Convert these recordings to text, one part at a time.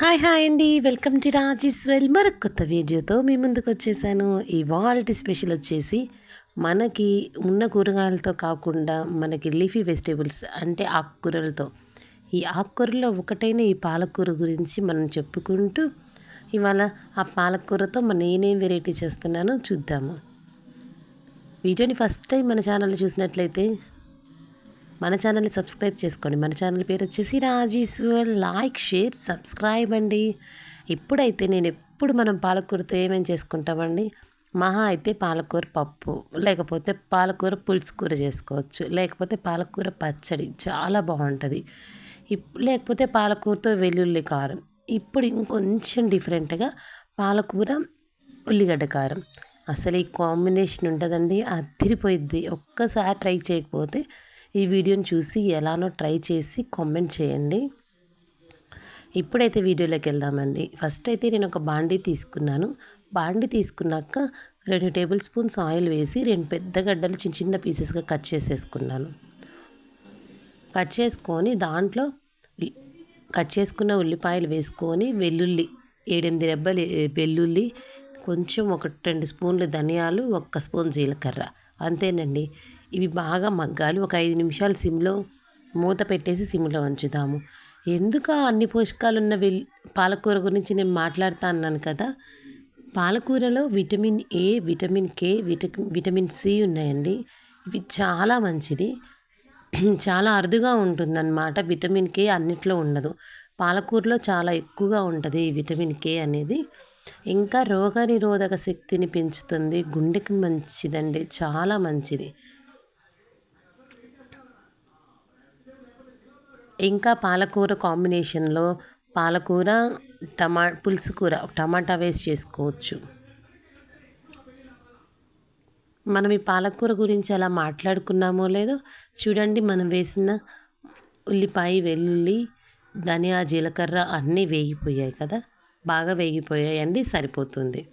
Hi hi అండి. Welcome to రాజీస్వెల్ మరొక కొత్త వీడియోతో మీ ముందుకు వచ్చేసాను. ఇవాల్టి స్పెషల్ వచ్చేసి మనకి ఉన్న కూరగాయలతో కాకుండా మనకి లీఫీ వెజిటేబుల్స్ అంటే ఆకుకూరలతో. ఈ ఆకుకూరలో ఒకటైన ఈ పాలకూర గురించి మనం చెప్పుకుంటూ ఇవాళ ఆ పాలకూరతో మనం నేనేం వెరైటీ చేస్తున్నానో చూద్దాము. వీడియోని ఫస్ట్ టైం మన ఛానల్ చూసినట్లయితే మన ఛానల్ని సబ్స్క్రైబ్ చేసుకోండి. మన ఛానల్ పేరు వచ్చేసి రాజీశ్వర్. లైక్ షేర్ సబ్స్క్రైబ్ అండి. ఇప్పుడైతే నేను ఎప్పుడు మనం పాలకూరతో ఏమేమి చేసుకుంటామండి? మహా అయితే పాలకూర పప్పు లేకపోతే పాలకూర పులుసు కూర చేసుకోవచ్చు. లేకపోతే పాలకూర పచ్చడి చాలా బాగుంటుంది. లేకపోతే పాలకూరతో వెల్లుల్లి కారం. ఇప్పుడు ఇంకొంచెం డిఫరెంట్గా పాలకూర ఉల్లిగడ్డ కారం. అసలు ఈ కాంబినేషన్ ఉంటుందండి. అదిరిపోయిద్ది. ఒక్కసారి ట్రై చేయకపోతే ఈ వీడియోని చూసి ఎలానో ట్రై చేసి కామెంట్ చేయండి. ఇప్పుడైతే వీడియోలోకి వెళ్దామండి. ఫస్ట్ అయితే నేను ఒక బాండీ తీసుకున్నాను. బాండీ తీసుకున్నాక రెండు టేబుల్ స్పూన్స్ ఆయిల్ వేసి రెండు పెద్ద గడ్డలు చిన్న చిన్న పీసెస్గా కట్ చేసేసుకున్నాను. కట్ చేసుకొని దాంట్లో కట్ చేసుకున్న ఉల్లిపాయలు వేసుకొని వెల్లుల్లి ఏడెనిమిది రెబ్బలు వెల్లుల్లి కొంచెం ఒక రెండు స్పూన్లు ధనియాలు ఒక్క స్పూన్ జీలకర్ర. అంతేనండి. ఇవి బాగా మగ్గాలి. ఒక ఐదు నిమిషాలు సిమ్లో మూత పెట్టేసి సిమ్లో ఉంచుదాము ఎందుకు అన్ని పోషకాలు ఉన్న వెల్ పాలకూర గురించి నేను మాట్లాడుతా అన్నాను కదా? పాలకూరలో విటమిన్ ఏ విటమిన్ కే విట విటమిన్ సి ఉన్నాయండి. ఇవి చాలా మంచిది. చాలా అరుదుగా ఉంటుందన్నమాట. విటమిన్ కే అన్నిట్లో ఉండదు. పాలకూరలో చాలా ఎక్కువగా ఉంటుంది ఈ విటమిన్ కే అనేది. ఇంకా రోగనిరోధక శక్తిని పెంచుతుంది. గుండెకి మంచిదండి. చాలా మంచిది. ఇంకా పాలకూర కాంబినేషన్లో పాలకూర టమా పులుసు కూర టమాటా వేసి చేసుకోవచ్చు. మనం ఈ పాలకూర గురించి అలా మాట్లాడుకున్నామో లేదో చూడండి. మనం వేసిన ఉల్లిపాయ వెల్లుల్లి ధనియా జీలకర్ర అన్నీ వేగిపోయాయి కదా. బాగా వేగిపోయాయండి సరిపోతుంది.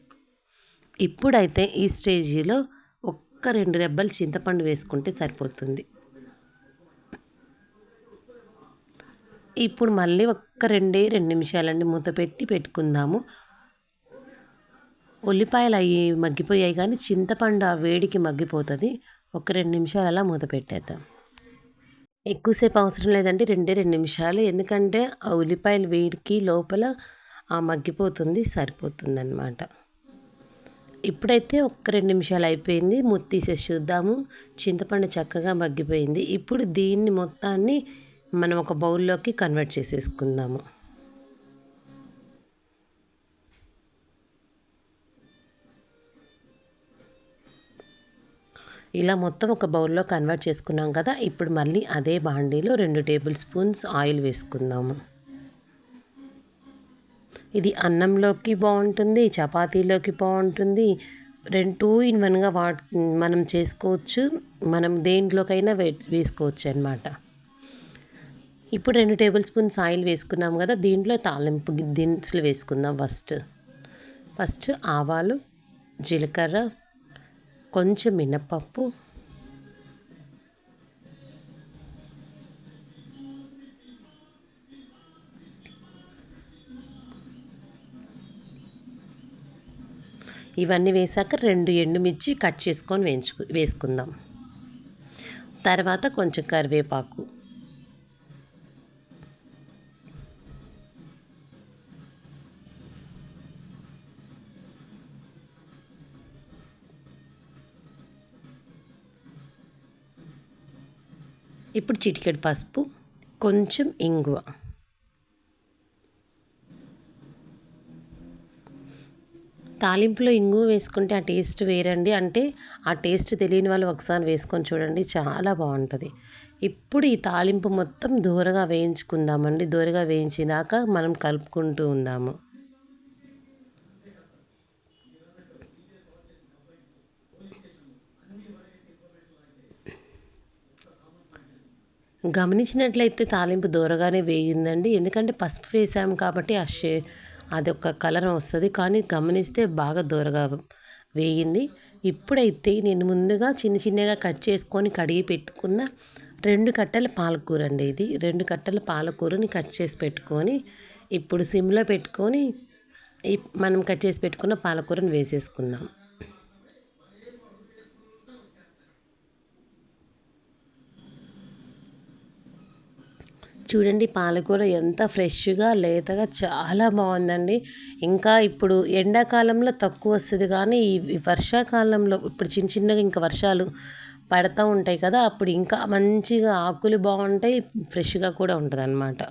ఇప్పుడైతే ఈ స్టేజీలో ఒక్క రెండు రెబ్బలు చింతపండు వేసుకుంటే సరిపోతుంది. ఇప్పుడు మళ్ళీ ఒక్క రెండే రెండు నిమిషాలండి మూత పెట్టి పెట్టుకుందాము. ఉల్లిపాయలు అవి మగ్గిపోయాయి కానీ చింతపండు ఆ వేడికి మగ్గిపోతుంది. ఒక రెండు నిమిషాలు అలా మూత పెట్టేద్దాం. ఎక్కువసేపు అవసరం లేదండి రెండే రెండు నిమిషాలు. ఎందుకంటే ఆ ఉల్లిపాయలు వేడికి లోపల ఆ మగ్గిపోతుంది సరిపోతుంది అనమాట ఇప్పుడైతే ఒక్క రెండు నిమిషాలు అయిపోయింది మూత తీసేసి చూద్దాము. చింతపండు చక్కగా మగ్గిపోయింది. ఇప్పుడు దీన్ని మొత్తాన్ని మనం ఒక బౌల్లోకి కన్వర్ట్ చేసేసుకుందాము. ఇలా మొత్తం ఒక బౌల్లో కన్వర్ట్ చేసుకున్నాం కదా ఇప్పుడు మళ్ళీ అదే బాండీలో రెండు టేబుల్ స్పూన్స్ ఆయిల్ వేసుకుందాము. ఇది అన్నంలోకి బాగుంటుంది చపాతీలోకి బాగుంటుంది. రెండు టూ ఇన్ వన్గా వా మనం చేసుకోవచ్చు. మనం దేంట్లోకైనా వే వేసుకోవచ్చు అనమాట ఇప్పుడు రెండు టేబుల్ స్పూన్స్ ఆయిల్ వేసుకున్నాం కదా దీంట్లో తాలింపు దినుసులు వేసుకుందాం ఫస్ట్. ఫస్ట్ ఆవాలు జీలకర్ర కొంచెం మినప్పప్పు ఇవన్నీ వేసాక రెండు ఎండుమిర్చి కట్ చేసుకొని వేయించు వేసుకుందాం. తర్వాత కొంచెం కరివేపాకు. ఇప్పుడు చిటికెడు పసుపు కొంచెం ఇంగువ. తాలింపులో ఇంగువ వేసుకుంటే ఆ టేస్ట్ వేరండి. అంటే ఆ టేస్ట్ తెలియని వాళ్ళు ఒకసారి వేసుకొని చూడండి చాలా బాగుంటుంది. ఇప్పుడు ఈ తాలింపు మొత్తం దూరగా వేయించుకుందామండి. దూరగా వేయించినాక మనం కలుపుకుంటూ ఉందాము. గమనించినట్లయితే తాలింపు దూరగానే వేయిందండి. ఎందుకంటే పసుపు వేసాము కాబట్టి ఆ షే అదొక కలర్ వస్తుంది. కానీ గమనిస్తే బాగా దూరగా వేగింది ఇప్పుడైతే నేను ముందుగా చిన్న చిన్నగా కట్ చేసుకొని కడిగి పెట్టుకున్న రెండు కట్టెల పాలకూర అండి ఇది. రెండు కట్టెల పాలకూరని కట్ చేసి పెట్టుకొని ఇప్పుడు సిమ్లో పెట్టుకొని మనం కట్ చేసి పెట్టుకున్న పాలకూరను వేసేసుకుందాం. చూడండి పాలకూర ఎంత ఫ్రెష్గా లేతగా చాలా బాగుందండి. ఇంకా ఇప్పుడు ఎండాకాలంలో తక్కువ వస్తుంది కానీ ఈ వర్షాకాలంలో ఇప్పుడు చిన్న చిన్నగా ఇంకా వర్షాలు పడతా ఉంటాయి కదా అప్పుడు ఇంకా మంచిగా ఆకులు బాగుంటాయి ఫ్రెష్గా కూడా ఉంటుంది అనమాట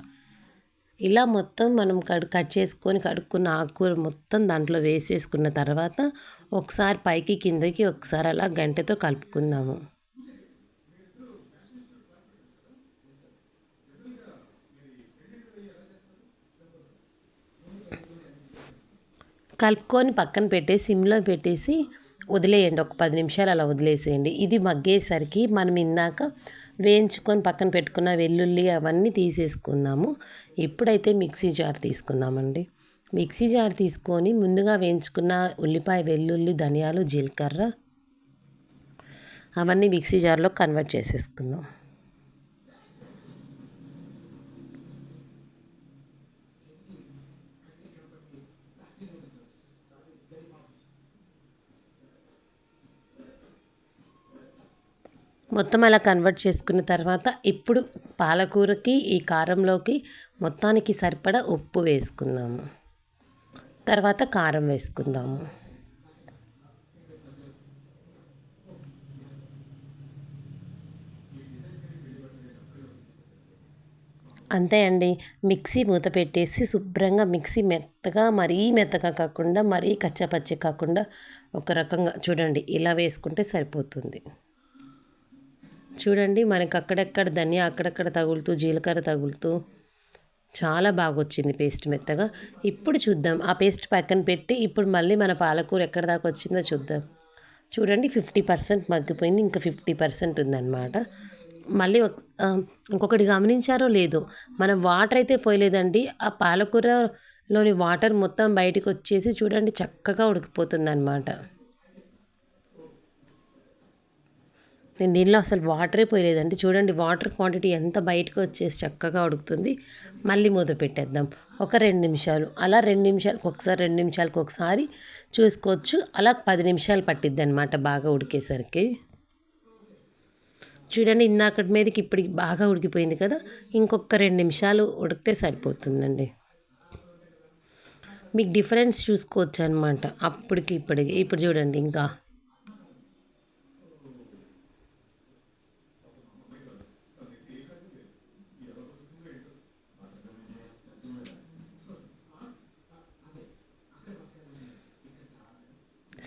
ఇలా మొత్తం మనం కడు కట్ చేసుకొని కడుక్కున్న ఆకుకూర మొత్తం దాంట్లో వేసేసుకున్న తర్వాత ఒకసారి పైకి కిందకి ఒకసారి అలా గంటతో కలుపుకుందాము. కలుపుకొని పక్కన పెట్టేసి సిమ్లో పెట్టేసి వదిలేయండి. ఒక పది నిమిషాలు అలా వదిలేసేయండి. ఇది మగ్గేసరికి మనం ఇందాక వేయించుకొని పక్కన పెట్టుకున్న వెల్లుల్లి అవన్నీ తీసేసుకుందాము. ఇప్పుడైతే మిక్సీ జార్ తీసుకుందామండి. మిక్సీ జార్ తీసుకొని ముందుగా వేయించుకున్న ఉల్లిపాయ వెల్లుల్లి ధనియాలు జీలకర్ర అవన్నీ మిక్సీ జార్లో కన్వర్ట్ చేసేసుకుందాం. మొత్తం అలా కన్వర్ట్ చేసుకున్న తర్వాత ఇప్పుడు పాలకూరకి ఈ కారంలోకి మొత్తానికి సరిపడా ఉప్పు వేసుకుందాము. తర్వాత కారం వేసుకుందాము. అంతే అండి. మిక్సీ మూత పెట్టేసి శుభ్రంగా మిక్సీ మెత్తగా మరీ మెత్తగా కాకుండా మరీ కచ్చపచ్చి కాకుండా ఒక రకంగా చూడండి. ఇలా వేసుకుంటే సరిపోతుంది. చూడండి మనకి అక్కడక్కడ ధనియా అక్కడక్కడ తగులుతూ జీలకర్ర తగులుతూ చాలా బాగా వచ్చింది పేస్ట్ మెత్తగా. ఇప్పుడు చూద్దాం ఆ పేస్ట్ పక్కన పెట్టి ఇప్పుడు మళ్ళీ మన పాలకూర ఎక్కడ దాకా వచ్చిందో చూద్దాం. చూడండి ఫిఫ్టీ పర్సెంట్ మగ్గిపోయింది ఇంకా ఫిఫ్టీ పర్సెంట్ ఉందన్నమాట. మళ్ళీ ఇంకొకటి గమనించారో లేదో మనం వాటర్ అయితే పోయలేదండి. ఆ పాలకూరలోని వాటర్ మొత్తం బయటకు వచ్చేసి చూడండి చక్కగా ఉడికిపోతుంది నీళ్ళు అసలు వాటరే పోయలేదండి. చూడండి వాటర్ క్వాంటిటీ ఎంత బయటకు వచ్చేసి చక్కగా ఉడుకుతుంది. మళ్ళీ మూత పెట్టేద్దాం. ఒక రెండు నిమిషాలు. అలా రెండు నిమిషాలకు ఒకసారి రెండు నిమిషాలకు ఒకసారి చూసుకోవచ్చు. అలా పది నిమిషాలు పట్టిద్ది అనమాట బాగా ఉడికేసరికి. చూడండి ఇందాకటి మీదకి ఇప్పటికి బాగా ఉడికిపోయింది కదా. ఇంకొక రెండు నిమిషాలు ఉడికితే సరిపోతుందండి. మీకు డిఫరెన్స్ చూసుకోవచ్చు అనమాట అప్పటికి ఇప్పటికి. ఇప్పుడు చూడండి ఇంకా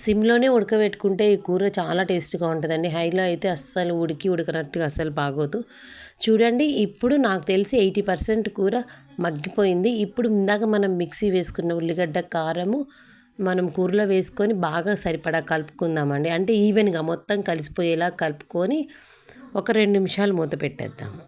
సిమ్లోనే ఉడకబెట్టుకుంటే ఈ కూర చాలా టేస్ట్గా ఉంటుందండి. హైలో అయితే అస్సలు ఉడికి ఉడకనట్టుగా అస్సలు బాగోదు. చూడండి ఇప్పుడు నాకు తెలిసి ఎయిటీ పర్సెంట్ కూర మగ్గిపోయింది. ఇప్పుడు ఇందాక మనం మిక్సీ వేసుకున్న ఉల్లిగడ్డ కారము మనం కూరలో వేసుకొని బాగా సరిపడా కలుపుకుందామండి. అంటే ఈవెన్గా మొత్తం కలిసిపోయేలా కలుపుకొని ఒక రెండు నిమిషాలు మూత పెట్టేద్దాము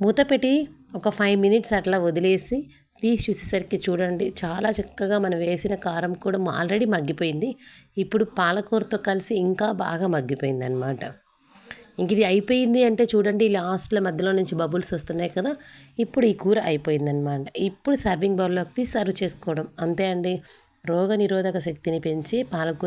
మూత పెట్టి ఒక ఫైవ్ మినిట్స్ అట్లా వదిలేసి తీసి చూసేసరికి చూడండి. చాలా చక్కగా మనం వేసిన కారం కూడా ఆల్రెడీ మగ్గిపోయింది. ఇప్పుడు పాలకూరతో కలిసి ఇంకా బాగా మగ్గిపోయింది అనమాట ఇంక ఇది అయిపోయింది అంటే చూడండి లాస్ట్లో మధ్యలో నుంచి బబుల్స్ వస్తున్నాయి కదా ఇప్పుడు ఈ కూర అయిపోయిందనమాట ఇప్పుడు సర్వింగ్ బౌల్లోకి సర్వ్ చేసుకోవడం. అంతే అండి. రోగ నిరోధక శక్తిని పెంచి పాలకూర